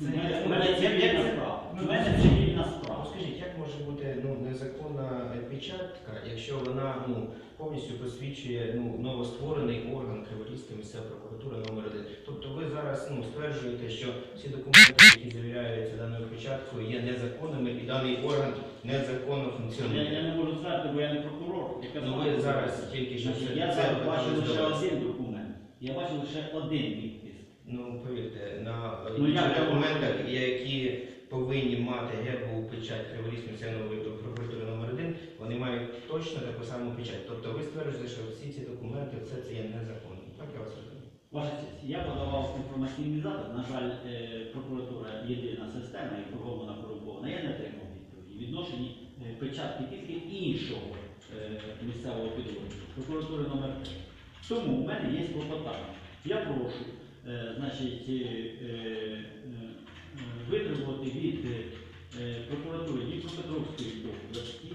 Це У мене- є- у мене це є- справа. ну, У мене цивільна А справа. скажіть, як може бути ну, незаконна печатка, якщо вона ну, повністю посвідчує ну, новостворений орган Криворізька місцева прокуратура номер 1 Тобто ви зараз ну, стверджуєте, що всі документи, які завіряються даною печаткою, є незаконними і даний орган незаконно Я, я функціонує. не можу сказати, бо я не прокурор. Я Ну ви зараз тільки що Значить, це- я це зараз бачу лише один документ. Я бачу лише один підпис. Ну, повірте, на Ну, я документах, які повинні мати гербову печать Криворізької місцевої прокуратури номер 1 вони мають точно таку саму печать. Тобто ви стверджуєте, що всі ці документи, все це є незаконно. Так я вас розумію. Ваша честь, я подавав інформаційний запит. На жаль, е, прокуратура єдина система і вона корумпована. Я не отримав відповіді. Відношені е, печатки тільки іншого е, місцевого підрозділу. Прокуратури номер 3. Тому в мене є клопотання. Я прошу значить, е, е, е, витребувати від е, прокуратури Дніпропетровської області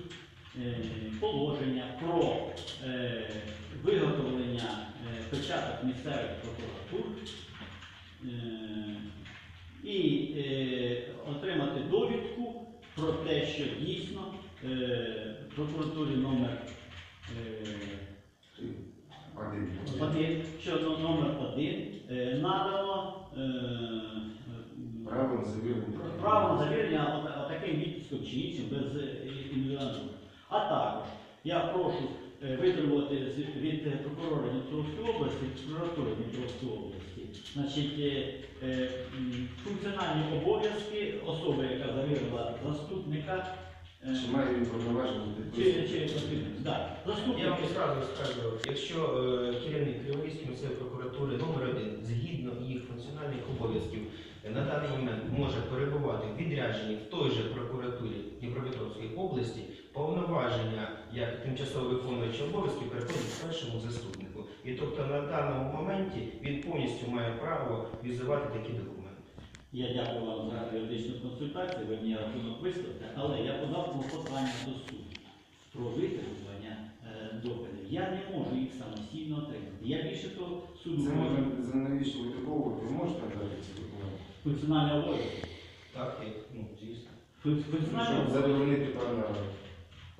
е, положення про е, виготовлення е, печаток місцевих прокуратур е, і е, отримати довідку про те, що дійсно е, прокуратурі номер е, Один. один, що номер один е, надано е, Право на завірення. право завірення отаким відтиском чи іншим без е, індивідуального. А також я прошу витребувати з- від прокурора Дніпровської області, прокуратури Дніпровської області, значить, функціональні обов'язки особи, яка завірила заступника. Чи має він повноваження Чи, підписувати? чи, да, заступник. Я вам одразу скажу, якщо е, керівник Криворізької місцевої прокуратури номер 1 згідно їх функціональних обов'язків е, на даний момент може перебувати в відрядженні в той же прокуратурі Дніпропетровської області, повноваження як тимчасово виконуючий обов'язки переходить першому заступнику. І тобто на даному моменті він повністю має право візувати такі документи. Я дякую вам за юридичну консультацію, ви мені рахунок висловите, але я подав клопотання до суду про витребування е, доказів. Я не можу їх самостійно отримати. Я більше того суду Це можу може за навіщо ви такого? Ви можете надати ці документи? функціональний обов'язок. Так, як, ну, звісно. Щоб задовольнити пана.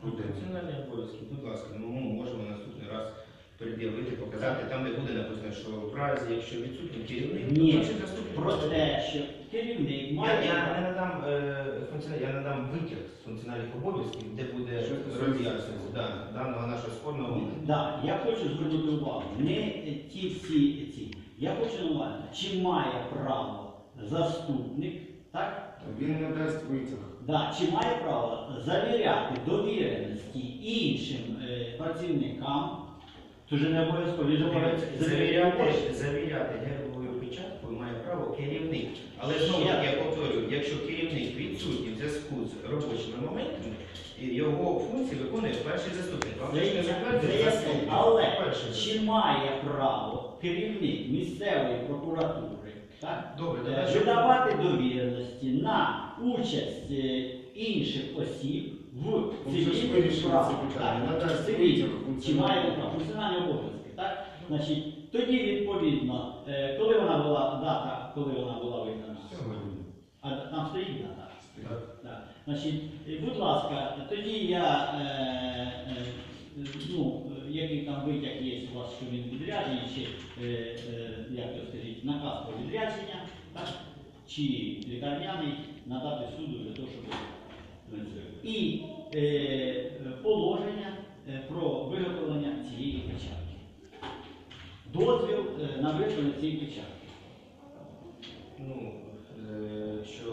Функціональні обов'язки, будь ласка, ну ми можемо наступний раз пред'явити, показати там, де буде написано, що в разі, якщо відсутній керівник, Ні, то перший заступник. Про те, що керівник Я, має. я не надам е, функціонал, я надам витяг з функціональних обов'язків, де буде Що це роз'яснення да, даного нашого спорного моменту. Да, я хочу звернути увагу. Не ті всі ці. Я хочу нормально, чи має право заступник, так? Він не дасть витяг. Да, чи має право завіряти довіреності іншим е, працівникам, то вже не обов'язково він же може Завіряти, завіряти гербовою печаткою має право керівник. Але знову ж таки я повторюю, якщо керівник відсутній в зв'язку з робочими моментами, його функції виконує перший заступник. Вам ж не це заступник. Але перший чи має право керівник місцевої прокуратури так, Добре, е, давай. видавати довіреності на участь е, інших осіб в Ну, ж цивільних вирішили справах? це питання. Так, Надасть цивільних. Чи функціональний. має право? Функціональні обов'язки, так? Значить, тоді відповідно, е, коли вона була дата, коли вона була видана? Сьогодні. А там стоїть дата. Так. Так. Значить, е, будь ласка, тоді я, е, е, е, ну, е, який там витяг є у вас, що він відряджений, чи, е, е, як то скажіть, наказ про відрядження, так? чи лікарняний надати суду для того, щоб і е, положення е, про виготовлення цієї печатки. Дозвіл е, на виготовлення цієї печатки. Ну, е, що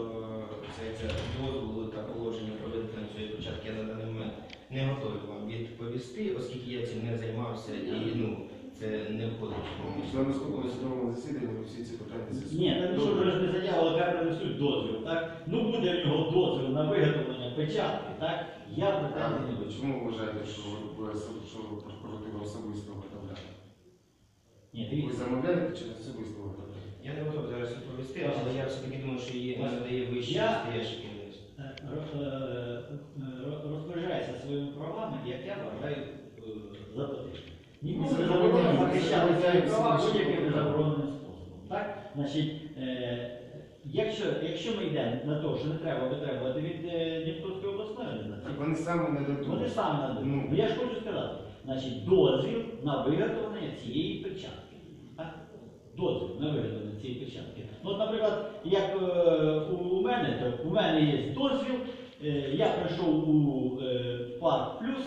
це, це дозволу та положення про видання цієї початки я на даний момент не готовий вам відповісти, оскільки я цим не займався і ну, це не входить повністю. На наступному судовому засіданні ми всі ці питання з'ясуємо. Ні, так що ж не заявили, хай принесуть дозвіл, так? Ну буде в нього дозвіл на виготовлення печатки, так? Я претензій не А бачу. Чому ви вважаєте, що ви що прокуратура особисто виготовляє? Ні, Ви дивіться. замовляєте чи особисто виготовляєте? Я не готовий зараз відповісти, але я все-таки думаю, що її Ось. надає вище Я- стояще. Е, ро- е, е, Розпоряджайся своїми правами, як я вважаю е, за потрібне. Нікому не заборонено захищати свої права будь-яким незабороненим способом. Так? Значить, якщо, якщо ми йдемо на те, що не треба витребувати від е, Дніпровської обласної організації, Вони самі не вони дадуть. самі нададуть. Ну. Ну, я ж хочу сказати, значить, дозвіл на виготовлення цієї печатки. Так? Дозвіл на виготовлення цієї печатки. Ну, от, наприклад, як е, у мене, то у мене є дозвіл, е, я прийшов у е, парк плюс,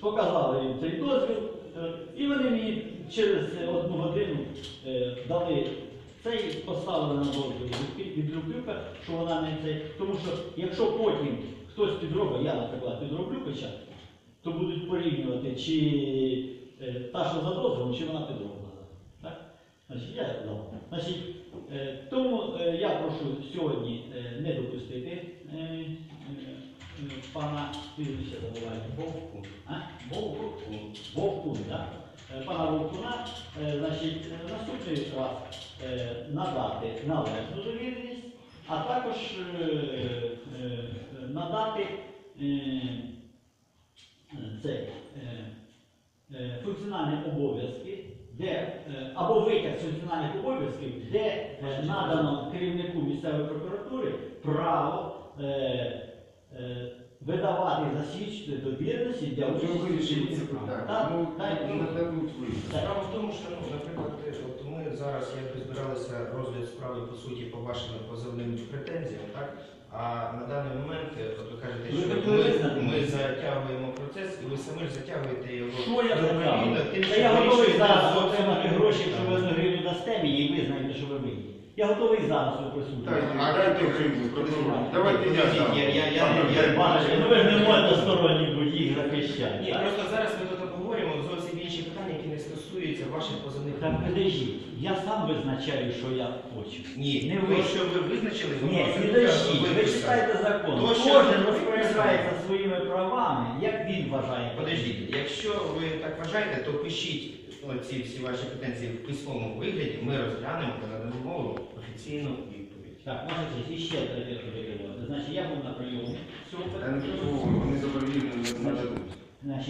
показали їм цей дозвіл, е, і вони мені через одну годину е, дали цей, поставили на дозвіл від- що вона не цей. Тому що якщо потім хтось підробить, я, наприклад, підроблю печатку, то будуть порівнювати, чи е, та, що за дозволом, чи вона підроблена. Так? Значить, я дав. Значить, е, тому е, я прошу сьогодні е, не допустити е, е, пана. Вовку. А? Вовку. Вовку, так? Е, Пана Вовкуна, е, значить, е, наступний раз надати належну довіреність, а також надати цей, функціональні обов'язки, де, або витяг функціональних обов'язків, де надано керівнику місцевої прокуратури право видавати засвідчення довіреності для Вже участі Ну, вийти. Справа в тому, що, ну, наприклад, от ми зараз якби збиралися розгляд справи по суті по вашим позовним претензіям, так? А на даний момент, е, от ви кажете, що ми, ми затягуємо процес, і ви самі ж затягуєте його. Що я тим, Та я готовий зараз отримати гроші, якщо ви гривню дасте мені і визнаєте, що ви винні. Я готовий зараз у присутні. А дайте гривню, прокурор. Давайте я дам. я- я- я- я- Бачите, ну ви ж не можете сторонні будь їх захищати. Ні, так? просто зараз ми тут обговорюємо зовсім інші питання, які не стосуються ваших позовних. Так подождіть, я сам визначаю, що я хочу. Ні, Не то, ви. що ви визначили, воно Ні, підождіть, ви читайте закон. То, що Кожен ви розпоряджається своїми правами, як він вважає. Подождіть, якщо ви так вважаєте, то пишіть ці всі ваші претензії в письмовому вигляді, ми розглянемо та надамо мову офіційну відповідь. Так, можете іще ще третє подивитися. Значить, я був на прийомі Та не вони не. Значить,